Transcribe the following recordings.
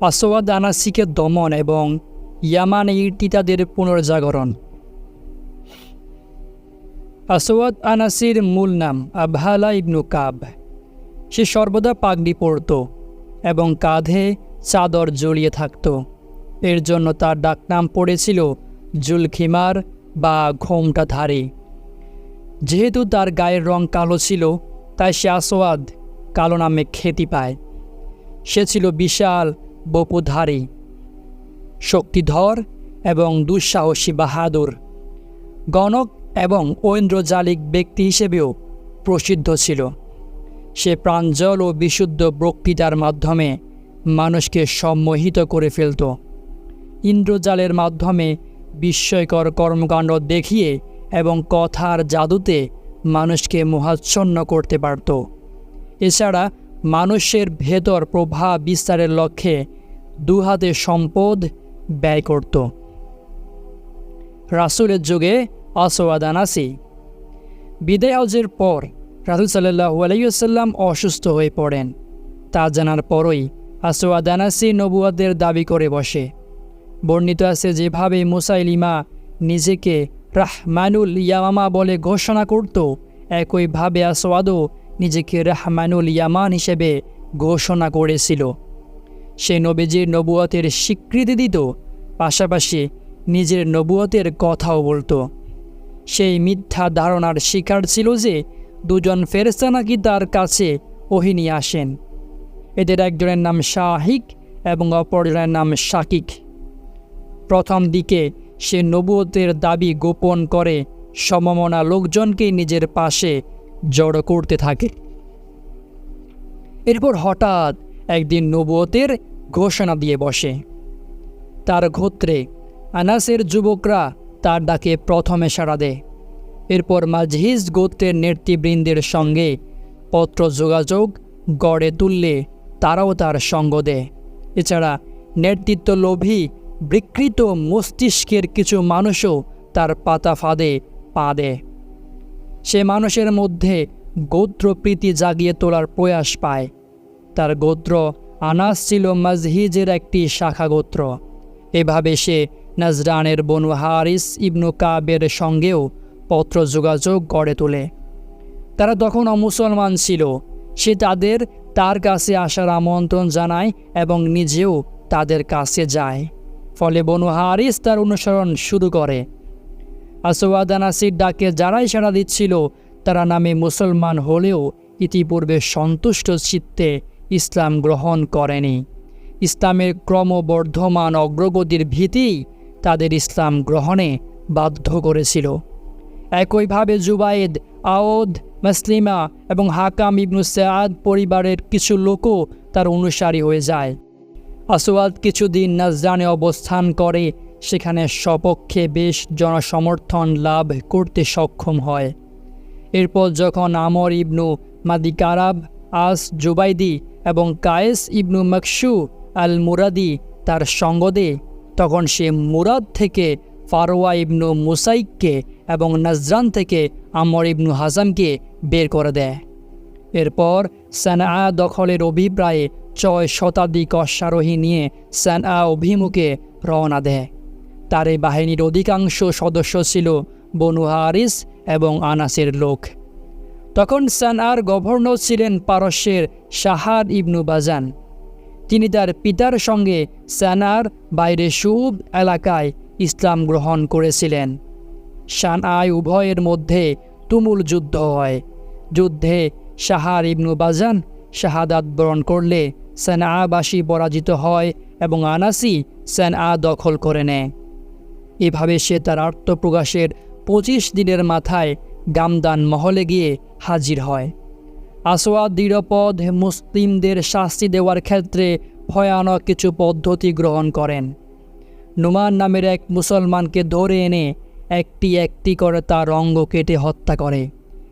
আসওয়াদ আনাসিকে দমন এবং ইয়ামান ইর্তিতাদের পুনর্জাগরণ। আসওয়াদ আনাসির মূল নাম আবহালা ইবনু কাব। সে সর্বদা পাগড়ি পরত এবং কাঁধে চাদর জড়িয়ে থাকত। এর জন্য তার ডাকনাম পড়েছিল জুলখিমার বা ঘোমটাধারী যেহেতু তার গায়ের রং কালো ছিল, তাই সে আসওয়াদ কালো নামে খ্যাতি পায়। সে ছিল বিশাল বপুধারী, শক্তিধর এবং দুঃসাহসী বাহাদুর, গণক এবং ঐন্দ্রজালিক ব্যক্তি হিসেবেও প্রসিদ্ধ ছিল। সে প্রাঞ্জল ও বিশুদ্ধ বক্তৃতার মাধ্যমে মানুষকে সম্মোহিত করে ফেলত। ইন্দ্রজালের মাধ্যমে বিস্ময়কর কর্মকাণ্ড দেখিয়ে এবং কথার জাদুতে মানুষকে মোহাচ্ছন্ন করতে পারত। এছাড়া মানুষের ভেতর প্রভাব বিস্তারের লক্ষ্যে দুহাতে সম্পদ ব্যয় করত। রাসুলের যুগে আসওয়াদ আনাসি বিদায় হজের পর রাসুল সাল্লাহু আলাইসাল্লাম অসুস্থ হয়ে পড়েন। তা জানার পরই আসওয়াদ আনাসি নবুয়াদের দাবি করে বসে। বর্ণিত আছে যেভাবে মুসাইলিমা নিজেকে রাহমানুল ইয়ামামা বলে ঘোষণা করত, একইভাবে আসওয়াদও নিজেকে রাহমানুল ইয়ামান হিসেবে ঘোষণা করেছিল। সে নবীজির নবুয়তের স্বীকৃতি দিত, পাশাপাশি নিজের নবুয়তের কথাও বলতো। সেই মিথ্যা ধারণার শিকার ছিল যে দুজন ফেরেস্তা নাকি তার কাছে ওহি নিয়ে আসেন। এদের একজনের নাম শাহিক এবং অপরজনের নাম শাকিক। প্রথম দিকে সে নবুয়তের দাবি গোপন করে সমমনা লোকজনকে নিজের পাশে জড়ো করতে থাকে। এরপর হঠাৎ একদিন নবুয়তের ঘোষণা দিয়ে বসে। তার গোত্রে আনাসের যুবকরা তার ডাকে প্রথমে সাড়া দেয়। এরপর মাঝহিজ গোত্রের নেতৃবৃন্দের সঙ্গে পত্র যোগাযোগ গড়ে তুললে তারাও তার সঙ্গ দেয়। এছাড়া নেতৃত্ব লোভী বিকৃত মস্তিষ্কের কিছু মানুষও তার পাতা ফাঁদে পা দেয়। সে মানুষের মধ্যে গোত্রপ্রীতি জাগিয়ে তোলার প্রয়াস পায়। তার গোত্র আনাস ছিল মাজহিজের একটি শাখা গোত্র এভাবে সে নাজরানের বনু হারিস ইবনু কাবের সঙ্গেও পত্র যোগাযোগ গড়ে তোলে। তারা তখন অমুসলমান ছিল। সে তাদের তার কাছে আসার আমন্ত্রণ জানায় এবং নিজেও তাদের কাছে যায়। ফলে বনু হারিস তার অনুসরণ শুরু করে। আসওয়াদানাসির ডাকে যারাই সাড়া দিচ্ছিল, তারা নামে মুসলমান হলেও ইতিপূর্বে সন্তুষ্ট চিত্তে ইসলাম গ্রহণ করেনি। ইসলামের ক্রমবর্ধমান অগ্রগতির ভীতি তাদের ইসলাম গ্রহণে বাধ্য করেছিল। একইভাবে জুবায়েদ আওদ, মাসলিমা এবং হাকাম ইবনু সাদ পরিবারের কিছু লোকও তার অনুসারী হয়ে যায়। আসওয়াদ কিছুদিন নাজরানে অবস্থান করে, সেখানে সপক্ষে বেশ জনসমর্থন লাভ করতে সক্ষম হয়। এরপর যখন আমর ইবনু মাদিকারাব, আস জুবাইদি এবং কায়েস ইবনু মকসু আল মুরাদি তার সঙ্গ দেয় তখন সে মুরাদ থেকে ফারোয়া ইবনু মুসাইককে এবং নজরান থেকে আমর ইবনু হাসামকে বের করে দেয়। এরপর সানা দখলের অভিপ্রায়ে ছয় শতাধিক অশ্বারোহী নিয়ে সানা অভিমুখে রওনা দেয়। তার এই বাহিনীর অধিকাংশ সদস্য ছিল বনু হারিস এবং আনাসের লোক। তখন সানার গভর্নর ছিলেন পারস্যের শাহার ইবনু বাজান। তিনি তার পিতার সঙ্গে সানার বাইরে সুব এলাকায় ইসলাম গ্রহণ করেছিলেন। সানায় উভয়ের মধ্যে তুমুল যুদ্ধ হয়। যুদ্ধে শাহার ইবনু বাজান শাহাদাত বরণ করলে সানাবাসী পরাজিত হয় এবং আনাসি সানা দখল করে নেয়। এভাবে সে তার আত্মপ্রকাশের পঁচিশ দিনের মাথায় গামদান মহলে গিয়ে হাজির হয়। আসোয়াদ দৃঢ়পদ মুসলিমদের শাস্তি দেওয়ার ক্ষেত্রে ভয়ানক কিছু পদ্ধতি গ্রহণ করেন। নুমান নামের এক মুসলমানকে ধরে এনে একটি একটি করে তার অঙ্গ কেটে হত্যা করে।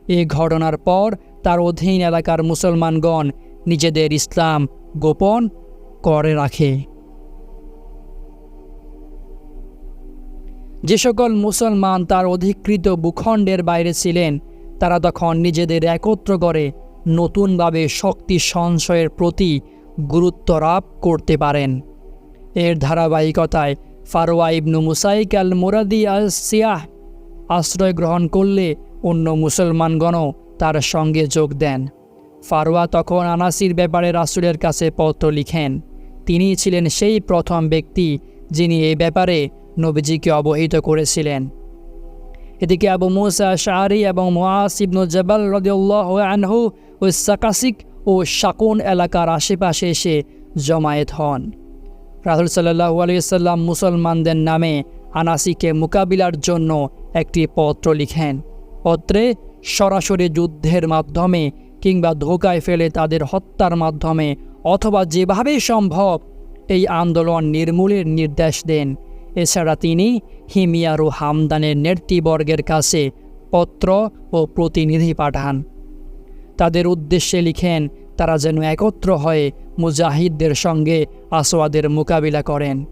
এ ঘটনার পর তার অধীন এলাকার মুসলমানগণ নিজেদের ইসলাম গোপন করে রাখে। যে সকল মুসলমান তার অধিকৃত ভূখণ্ডের বাইরে ছিলেন তারা তখন নিজেদের একত্র করে নতুনভাবে শক্তি সঞ্চয়ের প্রতি গুরুত্ব আরোপ করতে পারেন। এর ধারাবাহিকতায় ফারোয়া ইবনু মুসাইক আল মুরাদি আল সিয়াহ আশ্রয় গ্রহণ করলে অন্য মুসলমানগণও তার সঙ্গে যোগ দেন। ফারোয়া তখন আনাসির ব্যাপারে রাসুলের কাছে পত্র লিখেন। তিনি ছিলেন সেই প্রথম ব্যক্তি যিনি এই ব্যাপারে নবীজিকে অবহিত করেছিলেন। এদিকে আবু মুসা শাহরি এবং মোয়াস ইবনু জবাল রদিউল্লাহ আনহু ও সাকাসিক ও শাকুন এলাকার আশেপাশে এসে জমায়েত হন। রাহুল সাল্লাহু আলিয়াল্লাম মুসলমানদের নামে আনাসিকে মোকাবিলার জন্য একটি পত্র লিখেন। পত্রে সরাসরি যুদ্ধের মাধ্যমে কিংবা ধোকায় ফেলে তাদের হত্যার মাধ্যমে অথবা যেভাবে সম্ভব এই আন্দোলন নির্মূলের নির্দেশ দেন। এছাড়া তিনি হিমিয়ার হামদানের নেতৃবর্গের কাছে পত্র ও প্রতিনিধি পাঠান। তাদের উদ্দেশ্যে লিখেন, তারা যেন একত্র হয়ে মুজাহিদদের সঙ্গে আসওয়াদের মোকাবিলা করেন।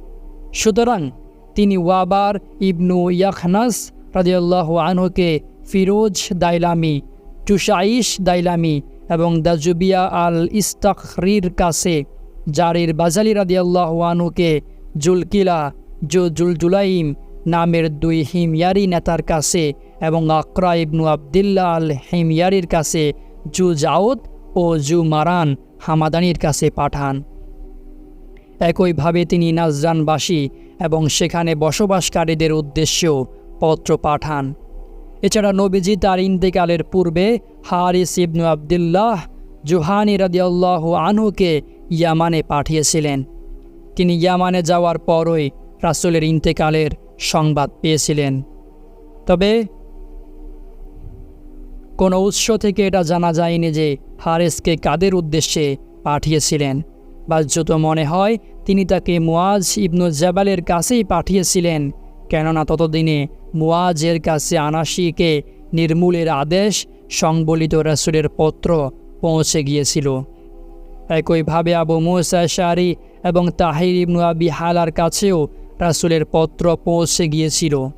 সুতরাং তিনি ওয়াবার ইবনু ইয়াখনাস রাজিউল্লাহ আনহুকে ফিরোজ দাইলামি টুসাইশ দাইলামি এবং দাজুবিয়া আল ইস্তাখরির কাছে জারির বাজালি রাদিয়াল্লাহ আনহুকে জুলকিলা জো জুলজুলাইম নামের দুই হিময়ারি নেতার কাছে এবং আকরা ইবনু আবদুল্লাহ আল হিময়ারির কাছে জু জাউদ ও জু মারান হামাদানির কাছে পাঠান। একইভাবে তিনি নাজরানবাসী এবং সেখানে বসবাসকারীদের উদ্দেশ্যেও পত্র পাঠান। এছাড়া নবীজি তার ইন্তেকালের পূর্বে হারিস ইবনু আবদুল্লাহ জুহানি রাদিয়াল্লাহ আনহুকে ইয়ামানে পাঠিয়েছিলেন। তিনি ইয়ামানে যাওয়ার পরই রাসুলের ইন্তেকালের সংবাদ পেয়েছিলেন। তবে কোনো উৎস থেকে এটা জানা যায়নি যে হারেসকে কাদের উদ্দেশ্যে পাঠিয়েছিলেন। বাহ্যত মনে হয় তিনি তাকে মুয়াজ ইবনু জাবালের কাছেই পাঠিয়েছিলেন, কেননা ততদিনে মুয়াজের কাছে আনাসিকে নির্মূলের আদেশ সংবলিত রাসুলের পত্র পৌঁছে গিয়েছিল। একইভাবে আবু মুসা শারি এবং তাহির ইবনু আবি হালার কাছেও রাসুলের পত্র পৌঁছে গিয়েছিল।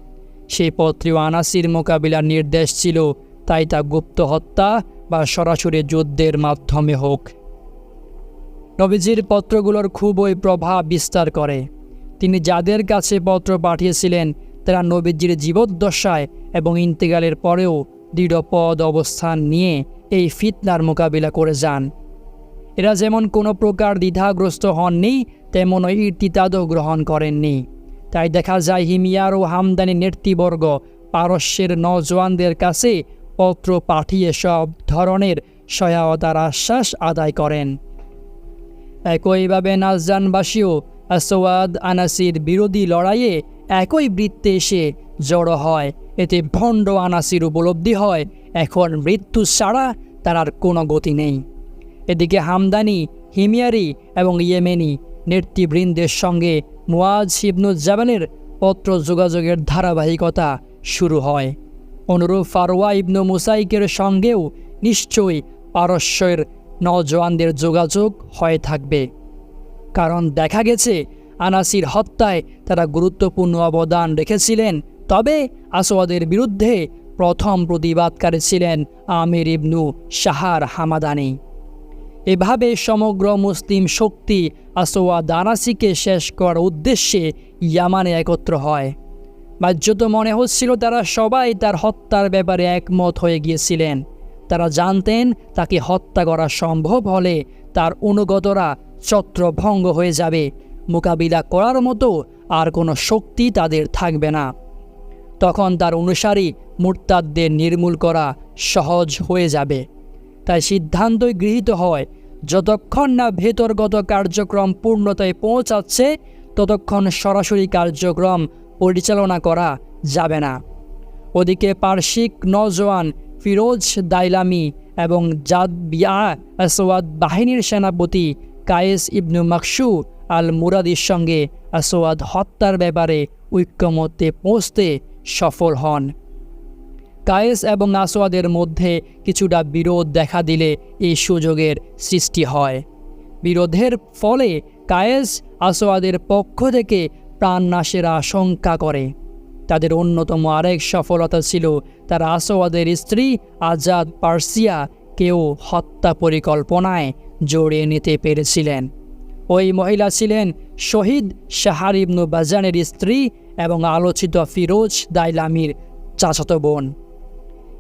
সেই পত্রেও আনাসির মোকাবিলার নির্দেশ ছিল, তাই তা গুপ্ত হত্যা বা সরাসরি যুদ্ধের মাধ্যমে হোক। নবীজির পত্রগুলোর খুবই প্রভাব বিস্তার করে। তিনি যাদের কাছে পত্র পাঠিয়েছিলেন, তারা নবীজির জীবদ্দশায় এবং ইন্তেকালের পরেও দৃঢ় পদ অবস্থান নিয়ে এই ফিতনার মোকাবিলা করে যান। এরা যেমন কোনো প্রকার দ্বিধাগ্রস্ত হননি, তেমনই ইর্তিতাদও গ্রহণ করেননি। তাই দেখা যায় হিমিয়ার ও হামদানি নেতৃবর্গ পারস্যের নজওয়ানদের কাছে পত্র পাঠিয়ে সব ধরনের সহায়তার আশ্বাস আদায় করেন। একইভাবে নাজরানবাসীও আসওয়াদ আনাসির বিরোধী লড়াইয়ে একই বৃত্তে এসে জড়ো হয়। এতে ভণ্ড আনাসির উপলব্ধি হয়, এখন মৃত্যু ছাড়া তার আর কোনো গতি নেই। এদিকে হামদানি, হিমিয়ারি এবং ইয়েমেনি নেতৃবৃন্দের সঙ্গে মুয়াজ ইবনুজ্জাবানের পত্র যোগাযোগের ধারাবাহিকতা শুরু হয়। অনুরূপ ফারোয়া ইবনু মুসাইকের সঙ্গেও নিশ্চয়ই পারস্যের নজওয়ানদের যোগাযোগ হয়ে থাকবে। কারণ দেখা গেছে, আনাসির হত্যায় তারা গুরুত্বপূর্ণ অবদান রেখেছিলেন, তবে আসওয়াদের বিরুদ্ধে প্রথম প্রতিবাদকারী ছিলেন আমির ইবনু শাহার হামাদানি। এভাবে সমগ্র মুসলিম শক্তি আসওয়াদ দানাসিকে শেষ করার উদ্দেশ্যে ইয়ামানে একত্র হয়। বাহ্যত মনে হচ্ছিল তারা সবাই তার হত্যার ব্যাপারে একমত হয়ে গিয়েছিলেন। তারা জানতেন তাকে হত্যা করা সম্ভব হলে তার অনুগতরা ছত্রভঙ্গ হয়ে যাবে। মোকাবিলা করার মতো আর কোনো শক্তি তাদের থাকবে না। তখন তার অনুসারী মুরতাদদের নির্মূল করা সহজ হয়ে যাবে। তাই সিদ্ধান্তই গৃহীত হয়। যতক্ষণ না ভেতরগত কার্যক্রম পূর্ণতায় পৌঁছাচ্ছে, ততক্ষণ সরাসরি কার্যক্রম পরিচালনা করা যাবে না। ওদিকে পার্শ্বিক নজওয়ান ফিরোজ দাইলামি এবং জাদ বিয়া আসওয়াদ বাহিনীর সেনাপতি কায়েস ইবনু মাকসু আল মুরাদির সঙ্গে আসোয়াদ হত্যার ব্যাপারে ঐক্যমত্যে পৌঁছতে সফল হন। কায়েস এবং আসোয়াদের মধ্যে কিছুটা বিরোধ দেখা দিলে এই সুযোগের সৃষ্টি হয়। বিরোধের ফলে কায়েস আসোয়াদের পক্ষ থেকে প্রাণনাশের আশঙ্কা করে। তাদের অন্যতম আরেক সফলতা ছিল তারা আসোয়াদের স্ত্রী আজাদ পার্সিয়া কেউ হত্যা পরিকল্পনায় জড়িয়ে নিতে পেরেছিলেন। ওই মহিলা ছিলেন শহীদ শাহার ইবনু বাজানের স্ত্রী এবং আলোচিত ফিরোজ দাইলামির চাচাতো বোন।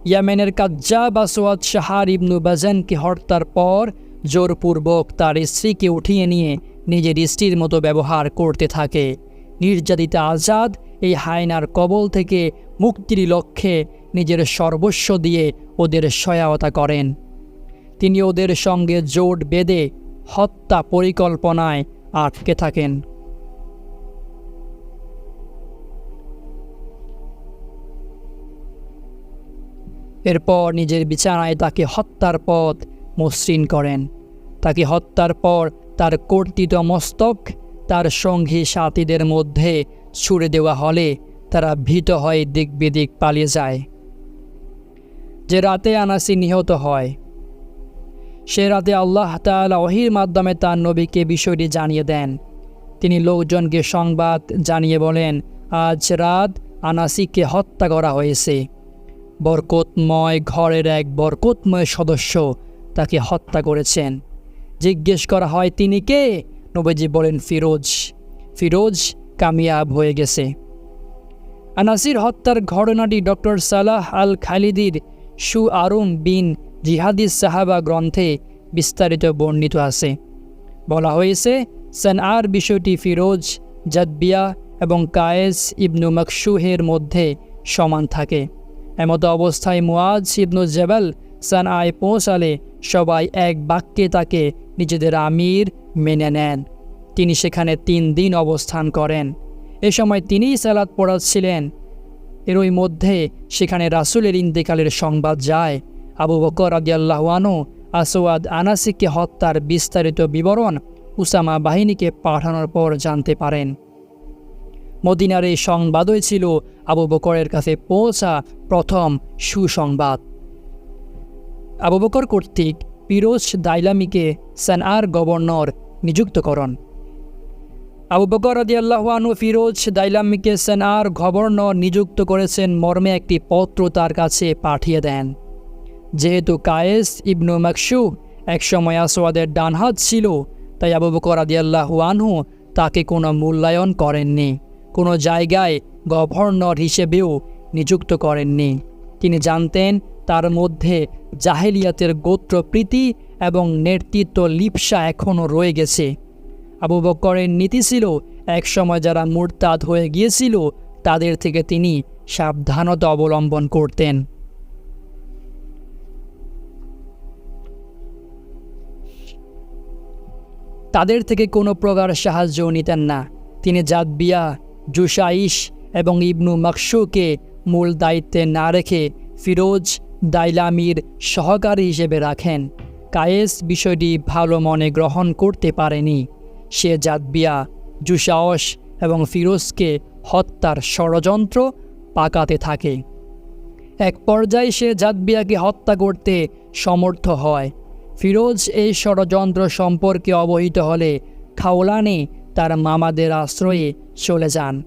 ইয়ামেনের কাজ্জাব আসওয়াদ শাহার ইবনু বাজানকে হত্যার পর জোরপূর্বক তার স্ত্রীকে উঠিয়ে নিয়ে নিজের স্ত্রীর মতো ব্যবহার করতে থাকে। নির্যাতিতা আজাদ এই হায়নার কবল থেকে মুক্তির লক্ষ্যে নিজের সর্বস্ব দিয়ে ওদের সহায়তা করেন। তিনি ওদের সঙ্গে জোট বেঁধে হত্যা পরিকল্পনায় আটকে থাকেন। এরপর নিজের বিছানায় তাকে হত্যার পথ মসৃণ করেন। তাকে হত্যার পর তার কর্তিত মস্তক তার সঙ্গী সাথীদের মধ্যে ছুড়ে দেওয়া হলে তারা ভীত হয়ে দিক বিদিক পালিয়ে যায়। যে রাতে আনাসি নিহত হয়, সে রাতে আল্লাহ তাআলা ওহির মাধ্যমে তার নবীকে বিষয়টি জানিয়ে দেন। তিনি লোকজনকে সংবাদ জানিয়ে বলেন, আজ রাত আনাসিকে হত্যা করা হয়েছে। বরকতময় ঘরের এক বরকতময় সদস্য তাকে হত্যা করেছেন। জিজ্ঞেস করা হয়, তিনি কে? নবীজি বলেন, ফিরোজ। ফিরোজ কামিয়াব হয়ে গেছে। আনাসির হত্যার ঘটনাটি ডক্টর সালাহ আল খালিদির সু আরুম বিন জিহাদিস সাহাবা গ্রন্থে বিস্তারিত বর্ণিত আছে। বলা হয়েছে সেন আর বিষয়টি ফিরোজ জাদবিয়া এবং কায়েস ইবনু মকসুহের মধ্যে সমান থাকে। এমতো অবস্থায় মুয়াজ ইবনু জেবাল সান আয় পৌঁছালে সবাই এক বাক্যে তাকে নিজেদের আমির মেনে নেন। তিনি সেখানে তিন দিন অবস্থান করেন। এ সময় তিনিই সালাদ পড়াচ্ছিলেন। এরই মধ্যে সেখানে রাসুলের ইন্তেকালের সংবাদ যায়। আবু বকর আদিয়াল্লাহানু আসওয়াদ আনাসিকে হত্যার বিস্তারিত বিবরণ উসামা বাহিনীকে পাঠানোর পর জানতে পারেন। মদিনার এই সংবাদই ছিল আবু বকরের কাছে পৌঁছা প্রথম সুসংবাদ। আবু বকর কর্তৃক পিরোজ দাইলামিকে সানআর গভর্নর নিযুক্ত করেন। আবু বকর আদিয়াল্লাহানু ফিরোজ দাইলামিকে সেনার গভর্নর নিযুক্ত করেছেন মর্মে একটি পত্র তার কাছে পাঠিয়ে দেন। যেহেতু কায়েস ইবনু মাকসু একসময় আসোয়াদের ডানহাত ছিল, তাই আবু বকর আদিয়াল্লাহানহু তাকে কোনো মূল্যায়ন করেননি। কোনো জায়গায় গভর্নর হিসেবেও নিযুক্ত করেননি। তিনি জানতেন তার মধ্যে জাহেলিয়াতের গোত্রপ্রীতি এবং নেতৃত্ব লিপসা এখনও রয়ে গেছে। আবু বক্করের নীতি ছিল, একসময় যারা মুরতাদ হয়ে গিয়েছিল, তাদের থেকে তিনি সাবধানতা অবলম্বন করতেন। তাদের থেকে কোনো প্রকার সাহায্য নিতেন না। তিনি জাদবিয়া জুসাইশ এবং ইবনু মকসুকে মূল দায়িত্বে না রেখে ফিরোজ, দাইলামির সহকারী হিসেবে রাখেন। কায়েস বিষয়টি ভালো মনে গ্রহণ করতে পারেনি। সে জাদবিয়া জুসাওস এবং ফিরোজকে হত্যার ষড়যন্ত্র পাকাতে থাকে। এক পর্যায়ে সে জাদবিয়াকে হত্যা করতে সমর্থ হয়। ফিরোজ এই ষড়যন্ত্র সম্পর্কে অবহিত হলে খাওলানে তার মামাদের আশ্রয়ে চলে যান।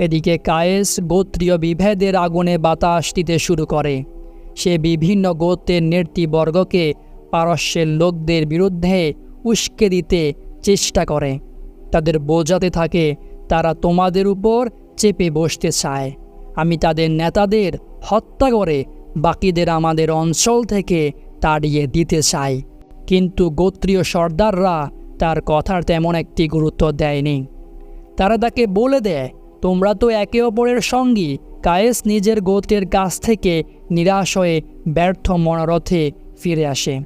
এদিকে কায়েস গোত্রীয় বিভেদের আগুনে বাতাস দিতে শুরু করে। সে বিভিন্ন গোত্রের নেতৃবর্গকে পারস্যের লোকদের বিরুদ্ধে উস্কে দিতে চেষ্টা করে। তাদের বোঝাতে থাকে, তারা তোমাদের উপর চেপে বসতে চায়। আমি তাদের নেতাদের হত্যা করে বাকিদের আমাদের অঞ্চল থেকে তাড়িয়ে দিতে চাই। কিন্তু গোত্রীয় সর্দাররা তার কথার তেমন একটি গুরুত্ব দেয়নি। তারা তাকে বলে দেয় তোমরা তো একে অপরের সঙ্গী। কায়েস নিজের গোত্রের কাছ থেকে নিরাশ হয়ে ব্যর্থ মনোরথে ফিরে আসে।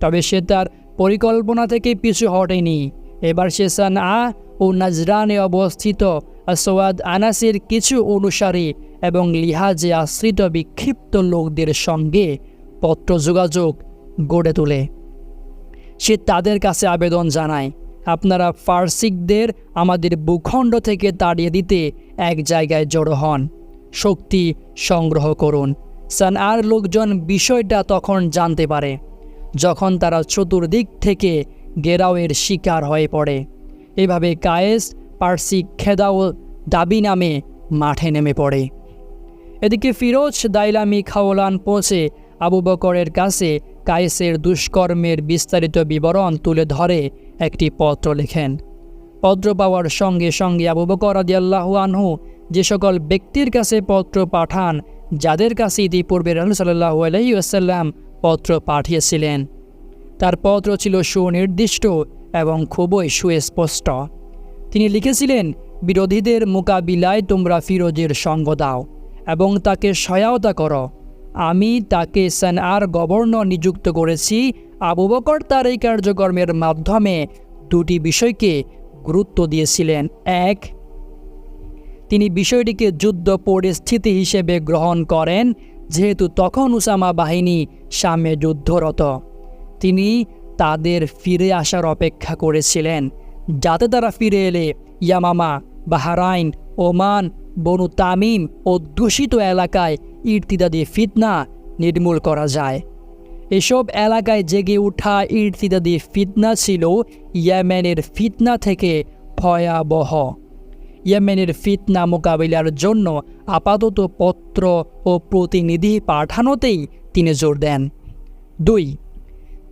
তবে সে তার পরিকল্পনা থেকে পিছু হটেনি। এবার সে সানআ ও নাজরানে অবস্থিত আসওয়াদ আনাসের কিছু অনুসারী এবং লিহাজে আশ্রিত বিক্ষিপ্ত লোকদের সঙ্গে পত্র যোগাযোগ গড়ে তোলে। সে তাদের কাছে আবেদন জানায় আপনারা ফার্সিকদের আমাদের ভূখণ্ড থেকে তাড়িয়ে দিতে এক জায়গায় জড়ো হন। শক্তি সংগ্রহ করুন। সান আর লোকজন বিষয়টা তখন জানতে পারে, যখন তারা চতুর্দিক থেকে গেরাওয়ের শিকার হয়ে পড়ে। এভাবে কায়েস পার্সিক খেদাও দাবি নামে মাঠে নেমে পড়ে। এদিকে ফিরোজ দাইলামি খাওলান পৌঁছে আবু বকরের কাছে কায়েসের দুষ্কর্মের বিস্তারিত বিবরণ তুলে ধরে একটি পত্র লেখেন। পত্র পাওয়ার সঙ্গে সঙ্গে আবু বকর আদিয়াল্লাহু আনহু যে সকল ব্যক্তির কাছে পত্র পাঠান, যাদের কাছে ইতিপূর্বে রহল সাল্লাহু আলহিউসাল্লাম পত্র পাঠিয়েছিলেন। তার পত্র ছিল সুনির্দিষ্ট এবং খুবই সুস্পষ্ট। তিনি লিখেছিলেন, বিরোধীদের মোকাবিলায় তোমরা ফিরোজের সঙ্গ দাও এবং তাকে সহায়তা করো। আমি তাকে সেনার গভর্নর নিযুক্ত করেছি আবু বকর তার এই কার্যক্রমের মাধ্যমে দুটি বিষয়কে গুরুত্ব দিয়েছিলেন। এক, তিনি বিষয়টিকে যুদ্ধ পরিস্থিতি হিসেবে গ্রহণ করেন, যেহেতু তখন উসামা বাহিনী সামনে যুদ্ধরত। তিনি তাদের ফিরে আসার অপেক্ষা করেছিলেন, যাতে তারা ফিরে এলে Yamama, Bahrain, Oman, Banu Tamim দূষিত এলাকায় ইর্তিদাদি ফিতনা নির্মূল করা যায়। এসব এলাকায় জেগে ওঠা ইর্তিদাদি ফিতনা ছিল ইয়েমেনের ফিতনা থেকে ভয়াবহ। ইয়েমেনের ফিতনা মোকাবিলার জন্য আপাতত পত্র ও প্রতিনিধি পাঠানোতেই তিনি জোর দেন। দুই,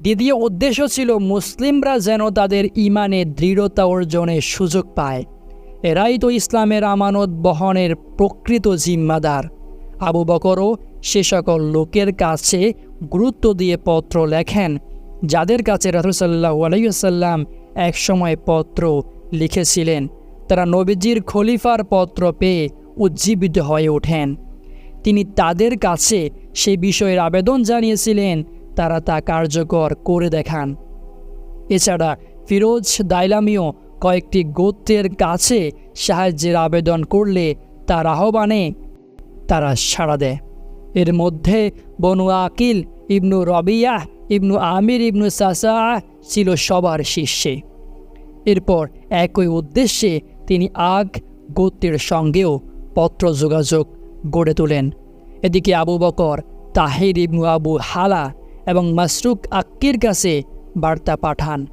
দ্বিতীয় উদ্দেশ্য ছিল মুসলিমরা যেন তাদের ইমানে দৃঢ়তা অর্জনের সুযোগ পায়। এরাই তো ইসলামের আমানত বহনের প্রকৃত জিম্মাদার। আবু বকরও সে সকল লোকের কাছে গুরুত্ব দিয়ে পত্র লেখেন, যাদের কাছে রাহুসাল্লাহ আলাইসাল্লাম একসময় পত্র লিখেছিলেন, তারা নবীজির খলিফার পত্র পেয়ে উজ্জীবিত হয়ে ওঠেন। তিনি তাদের কাছে সে বিষয়ের আবেদন জানিয়েছিলেন, তারা তা কার্যকর করে দেখান। এছাড়া ফিরোজ দাইলামিও কয়েকটি গোত্রের কাছে সাহায্যের আবেদন করলে তার আহ্বানে তারা সাড়া দেয়। এর মধ্যে বনু আকিল, ইবনু রবিয়াহ ইবনু আমির, ইবনু সাসা ছিল সবার শীর্ষে। এরপর একই উদ্দেশ্যে তিনি আগ গোত্রের সঙ্গেও পত্র যোগাযোগ গড়ে তোলেন। এদিকে আবু বকর, তাহির ইবনু আবু হালা এবং মাসরুক আক্কির কাছে বার্তা পাঠান।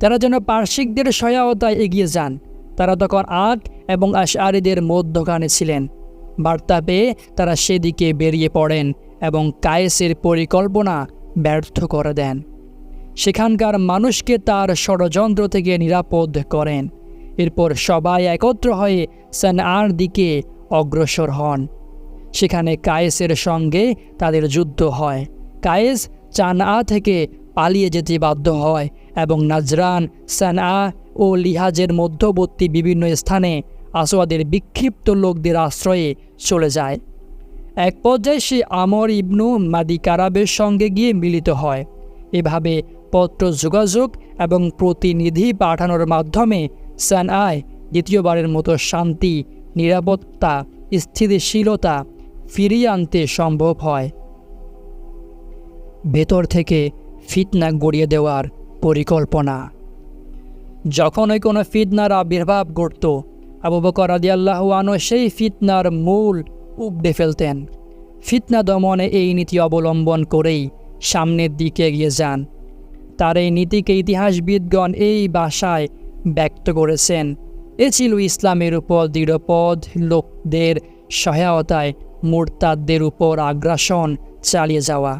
তারা যেন পার্শ্বিকদের সহায়তায় এগিয়ে যান। তারা তখন আগ এবং আশারিদের মধ্যখানে ছিলেন। বার্তা পেয়ে তারা সেদিকে বেরিয়ে পড়েন এবং কায়েসের পরিকল্পনা ব্যর্থ করে দেন। সেখানকার মানুষকে তার ষড়যন্ত্র থেকে নিরাপদ করেন। এরপর সবাই একত্র হয়ে সানআর দিকে অগ্রসর হন। সেখানে কায়েসের সঙ্গে তাদের যুদ্ধ হয়। কায়েস চানআ থেকে পালিয়ে যেতে বাধ্য হয় এবং নাজরান, সানআ ও লিহাজের মধ্যবর্তী বিভিন্ন স্থানে আসোয়াদের বিক্ষিপ্ত লোকদের আশ্রয়ে চলে যায়। এক পর্যায়ে সে আমর ইবনু মাদি কারাবের সঙ্গে গিয়ে মিলিত হয়। এভাবে পত্র যোগাযোগ এবং প্রতিনিধি পাঠানোর মাধ্যমে সানআয় দ্বিতীয়বারের মতো শান্তি, নিরাপত্তা, স্থিতিশীলতা ফিরিয়ে আনতে সম্ভব হয়। ভেতর থেকে ফিতনা গড়িয়ে দেওয়ার পরিকল্পনা। যখনই কোনো ফিতনার আবির্ভাব ঘটত আবু বকর আদিয়াল্লাহ আনো সেই ফিতনার মূল উপড়ে ফেলতেন। ফিতনা দমনে এই নীতি অবলম্বন করেই সামনের দিকে এগিয়ে যান। তার এই নীতিকে ইতিহাসবিদগণ এই ভাষায় ব্যক্ত করেছেন। এ ছিল ইসলামের উপর দৃঢ়পদ লোকদের সহায়তায় মোরতাদদের উপর আগ্রাসন চালিয়ে যাওয়া।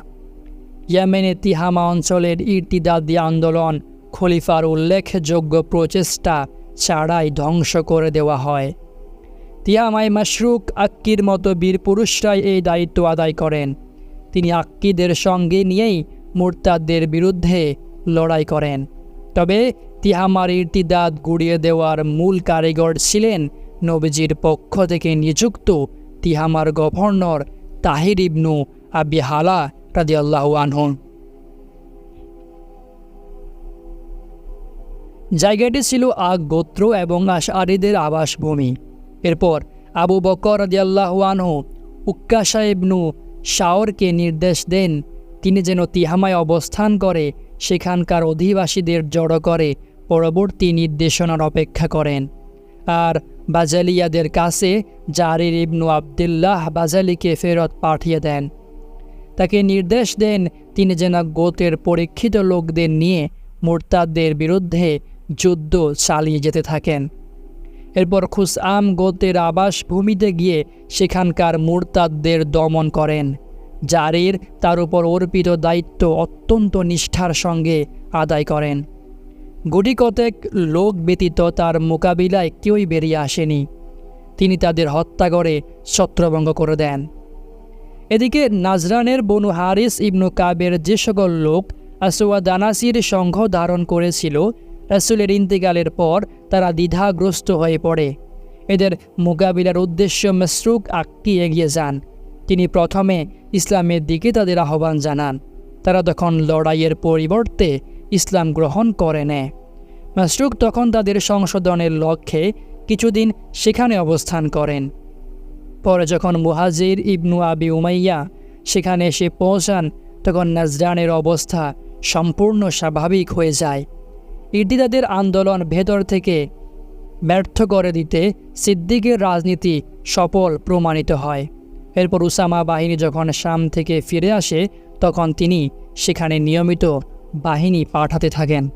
ইয়েমেনের তিহামা অঞ্চলের ইর্তিদাদি আন্দোলন খলিফার উল্লেখযোগ্য প্রচেষ্টা ছাড়াই ধ্বংস করে দেওয়া হয়। তিয়ামাই মাশরুক আক্কির মতো বীর পুরুষরাই এই দায়িত্ব আদায় করেন। তিনি আক্কিদের সঙ্গে নিয়েই মোরতাদদের বিরুদ্ধে লড়াই করেন। তবে তিহামার ইর্তিদাদ গুড়িয়ে দেওয়ার মূল কারিগর ছিলেন নবীজির পক্ষ থেকে নিযুক্ত তিহামার গভর্নর তাহির ইবনু আবি হালা রাদিয়াল্লাহু আনহু। জায়গাটি ছিল আগ গোত্র এবং আশারিদের আবাসভূমি। এরপর আবু বকর রাদিয়াল্লাহু আনহু উক্কা সাহেবনু শাওরকে নির্দেশ দেন, তিনি যেন তিহামায় অবস্থান করে, সেখানকার অধিবাসীদের জড়ো করে পরবর্তী নির্দেশনার অপেক্ষা করেন। আর বাজালিয়াদের কাছে জারির ইবনু আবদুল্লাহ বাজালিকে ফেরত পাঠিয়ে দেন। তাকে নির্দেশ দেন, তিনি যেন গোত্রের পরীক্ষিত লোকদের নিয়ে মোরতাদদের বিরুদ্ধে যুদ্ধ চালিয়ে যেতে থাকেন। এরপর খুসআম গোত্রের আবাসভূমিতে গিয়ে সেখানকার মুরতাদদের দমন করেন। জারির তার উপর অর্পিত দায়িত্ব অত্যন্ত নিষ্ঠার সঙ্গে আদায় করেন। গুটি কতেক লোক ব্যতীত তার মোকাবিলায় কেউই বেরিয়ে আসেনি। তিনি তাদের হত্যা করে ছত্রভঙ্গ করে দেন। এদিকে নাজরানের বনু হারিস ইবনু কাবের যে সকল লোক আসোয়া দানাসির সংঘ ধারণ করেছিল রাসুলের ইন্তেকালের পর তারা দ্বিধাগ্রস্ত হয়ে পড়ে। এদের মোকাবিলার উদ্দেশ্য মসরুক আকটি এগিয়ে যান। তিনি প্রথমে ইসলামের দিকে তাদের আহ্বান জানান। তারা তখন লড়াইয়ের পরিবর্তে ইসলাম গ্রহণ করে নেয়। মাসরুক তখন তাদের সংশোধনের লক্ষ্যে কিছুদিন সেখানে অবস্থান করেন। পরে যখন মুহাজির ইবনু আবি উমাইয়া সেখানে এসে পৌঁছান, তখন নাজরানের অবস্থা সম্পূর্ণ স্বাভাবিক হয়ে যায়। ইর্দিদাদের আন্দোলন ভেতর থেকে ব্যর্থ করে দিতে সিদ্দিকের রাজনীতি সফল প্রমাণিত হয়। এরপর উসামা বাহিনী যখন শাম থেকে ফিরে আসে, তখন তিনি সেখানে নিয়মিত বাহিনী পাঠাতে থাকেন।